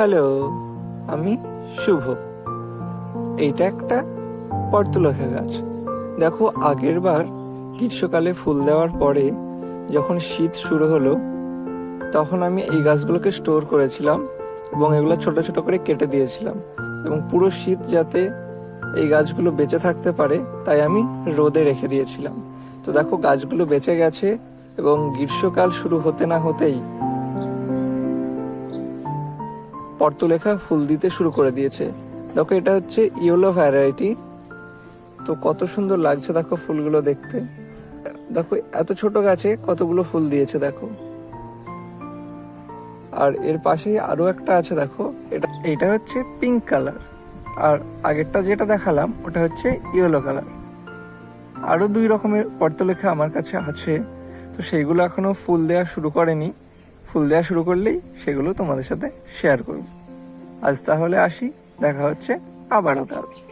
Hello, আমি শুভ। এইটা একটা পর্তুলখা গাছ। দেখো, আগের বার গ্রীষ্মকালে ফুল দেওয়ার পরে যখন শীত শুরু হলো, তখন আমি এই গাছগুলোকে স্টোর করেছিলাম এবং এগুলো ছোট ছোট করে কেটে দিয়েছিলাম। এবং পুরো শীত যাতে এই গাছগুলো বেঁচে থাকতে পারে, তাই আমি রোদে রেখে দিয়েছিলাম। তো দেখো, গাছগুলো বেঁচে গেছে এবং গ্রীষ্মকাল শুরু হতে না হতেই পর্তুলেখা ফুল দিতে শুরু করে দিয়েছে। দেখো, এটা হচ্ছে ইয়েলো ভ্যারাইটি। তো কত সুন্দর লাগছে দেখো ফুলগুলো দেখতে। দেখো, এত ছোট গাছে কতগুলো ফুল দিয়েছে দেখো। আর এর পাশেই আরও একটা আছে দেখো। এটা এটা হচ্ছে পিঙ্ক কালার আর আগেরটা যেটা দেখালাম, ওটা হচ্ছে ইয়েলো কালার আরও দুই রকমের পর্তলেখা আমার কাছে আছে। তো সেইগুলো এখনও ফুল দেওয়া শুরু করেনি। ফুল দেওয়া শুরু করলেই সেগুলো তোমাদের সাথে শেয়ার করব। আজ তাহলে আসি, দেখা হচ্ছে আবারও। কাল